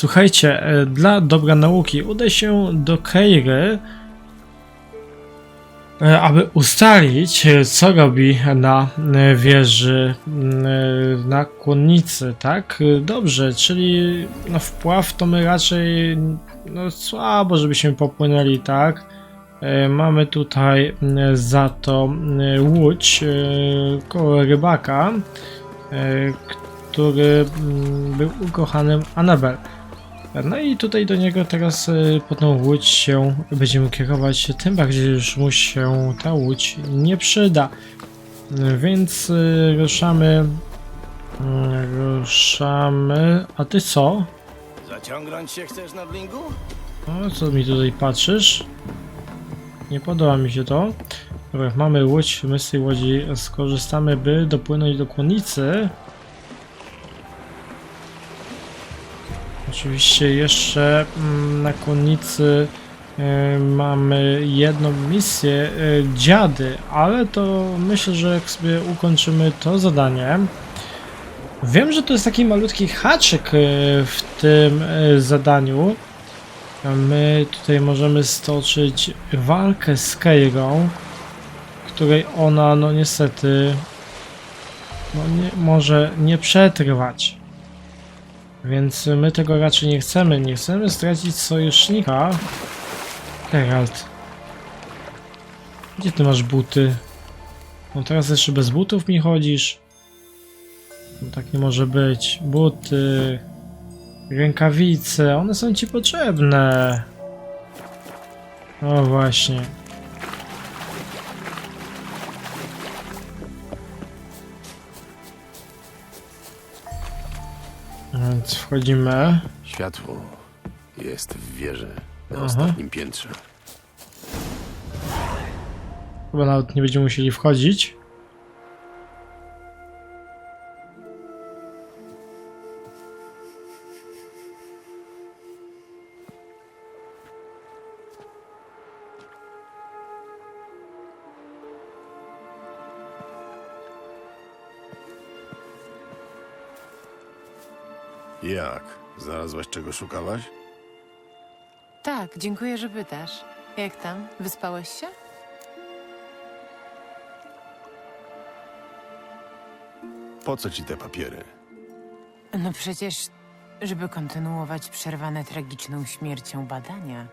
Słuchajcie, e, dla dobra nauki udaj się do Keiry, e, aby ustalić, e, co robi na wieży na kłonnicy, tak? Dobrze, czyli no, wpław to my raczej no, słabo, żebyśmy popłynęli, tak? Mamy tutaj za to łódź koło rybaka, który był ukochanym Anabel. No i tutaj do niego teraz y, po tą łódź się będziemy kierować, tym bardziej już mu się ta łódź nie przyda. Więc y, ruszamy. y, Ruszamy. A ty co? Zaciągnąć się chcesz na blingu? O, co mi tutaj patrzysz? Nie podoba mi się to. Dobra, mamy łódź, my z tej łodzi skorzystamy, by dopłynąć do kłonicy. Oczywiście jeszcze mm, na kłonicy e, mamy jedną misję e, dziady, ale to myślę, że jak sobie ukończymy to zadanie. Wiem, że to jest taki malutki haczyk e, w tym zadaniu. My tutaj możemy stoczyć walkę z Keirą, której ona, no niestety, no nie, może nie przetrwać. Więc my tego raczej nie chcemy. Nie chcemy stracić sojusznika. Geralt. Gdzie ty masz buty? No teraz jeszcze bez butów mi chodzisz. No tak nie może być. Buty. Rękawice, one są ci potrzebne. O właśnie. Więc wchodzimy. Światło jest w wieży na Aha. ostatnim piętrze. Chyba nawet nie będziemy musieli wchodzić. Jak? Znalazłaś czego szukałaś? Tak, dziękuję, że pytasz. Jak tam? Wyspałeś się? Po co ci te papiery? No przecież, żeby kontynuować przerwane tragiczną śmiercią badania.